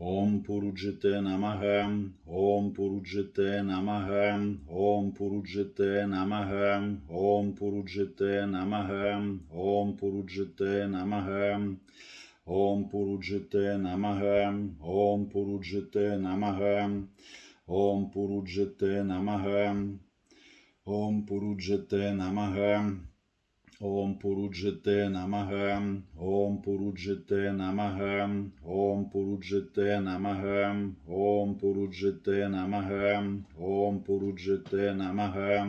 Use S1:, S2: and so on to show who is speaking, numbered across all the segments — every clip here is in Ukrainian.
S1: Om Puruджите Namaham, Om Puruджite Namaham, Om Puruджite Namaham, Om Puruджite Namaham, Om Puruджite Namaham, Om Puruджite Namaham, Om Puruджite Namaham, Om Puruджite Namaham, Om Puruджite Namaham, Ом Пуруджите Намагам, Ом Пуруджите Намагам, Ом Пуруджите Намагам, Ом Пуруджите Намагам, Ом Пуруджите Намагам,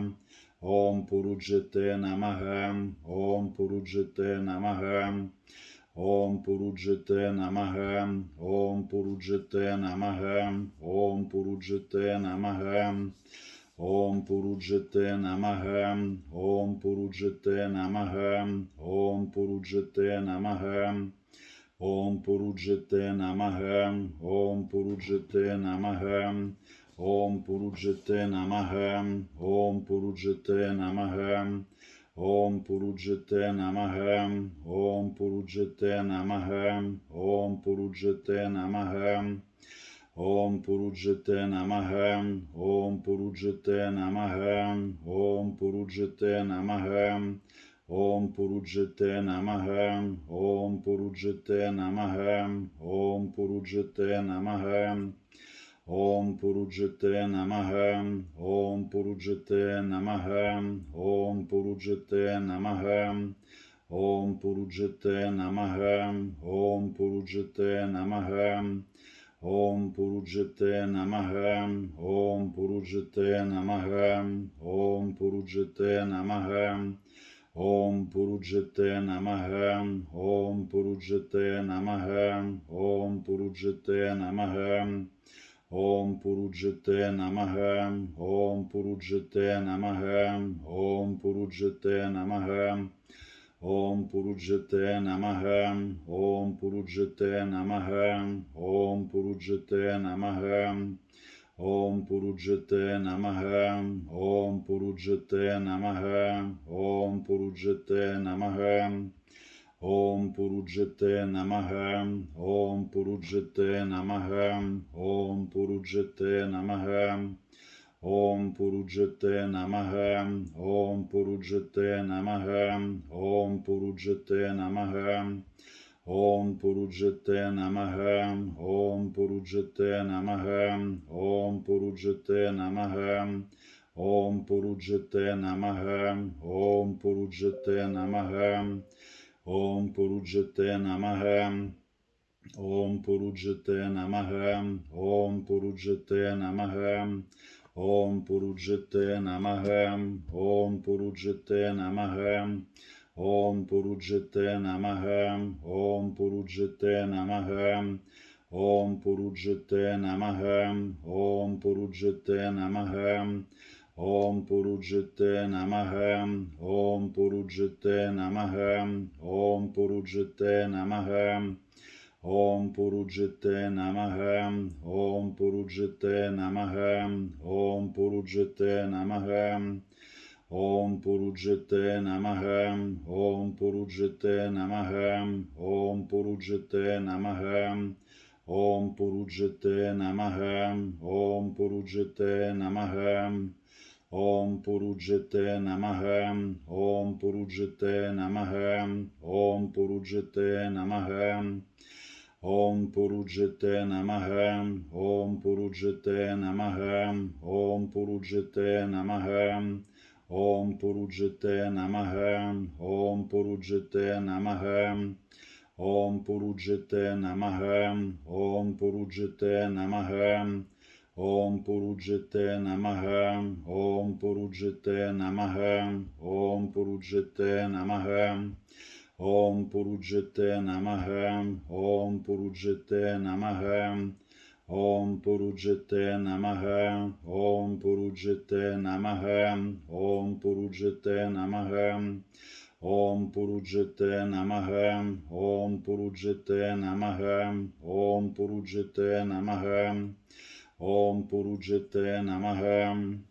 S1: Ом Пуруджите Намагам, Ом Пуруджите Намагам, Ом Пуруджите Намагам, Ом Пуруджите Намагам, Ом Пуруджите Намагам, Ом Пуруджите Намагам, Ом Пуруджете Намагам, Ом Пуруджете Намагам, Ом Пуруджете Намагам, Ом Пуруджете Намагам, Ом Пуруджете Намагам, Ом Пуруджете Намагам, Ом Пуруджете Намагам, Ом Пуруджете Намагам, Ом Пуруджете Намагам, Ом Пуруджете Намагам, Ом Пуруджете Намагам, Om Puruджете Namaham, Om Puruджете Namaham, Om Puruджete Namaham, Om Puruджete Namaham, Om Puruджete Namaham, Om Puruджete Namaham, Om Puruджete Namaham, Om Puruджete Namaham, Om Puruджete Namaham, Om Puruджete Namaham, Om Puruджete Namaham, Om Puruджете Намагам, Om Puruджете Намагам, Om Puruджете Намагам, Om Puruджете Намагам, Om Puruджете Намагам, Om Puruджете Намагам, Om Puruджете Намагам, Om Puruджете Намагам, Om Puruджете Намагам, Ом Пуруджете Намагам, Ом Пуруджете Намагам, Ом Пуруджете Намагам, Ом Пуруджете Намагам, Ом Пуруджете Намагам, Ом Пуруджете Намагам, Ом Пуруджете Намагам, Ом Пуруджете Намагам, Ом Пуруджете Намагам, Ом Поруджете Намага, Ом Поруджете Намага, Ом Поруджете Намага, Ом Поруджете Намага, Ом Поруджете Намага, Ом Поруджете Намага, Ом Поруджете Намага, Ом Поруджете Намага, Ом Поруджете Намага, Ом Поруджете Намага, Ом Поруджете Намага, Ом Поруджете Намагам, Ом Поруджете Намагам, Ом Поруджете Намагам, Ом Поруджете Намагам, Ом Поруджете Намагам, Ом Поруджете Намагам, Ом Поруджете Намагам, Ом Поруджете Намагам, Ом Поруджете Намагам, Om Puruджете Намагам, Om Puruджете Намагам, Om Puruджете Намагам, Om Puruджете Намагам, Om Puruджете Намагам, Om Puruджете Намагам, Om Puruджете Намагам, Om Puruджете Намагам, Om Puruджete Namaham, Om Puruджete Namaham, Om Puruджete Namaham, Ом поруджете намагам, ом поруджете намагам, ом поруджете намагам, ом поруджете намагам, ом поруджете намагам, ом поруджете намагам, ом поруджете намагам, ом поруджете намагам, ом поруджете намагам, ом поруджете намагам, Ом Поруджете Намагам, Ом Поруджете Намагам, Ом Поруджете Намагам, Ом Поруджете Намагам, Ом Поруджете Намагам, Ом Поруджете Намагам, Ом Поруджете Намагам, Ом Поруджете Намагам, Ом Поруджете Намагам,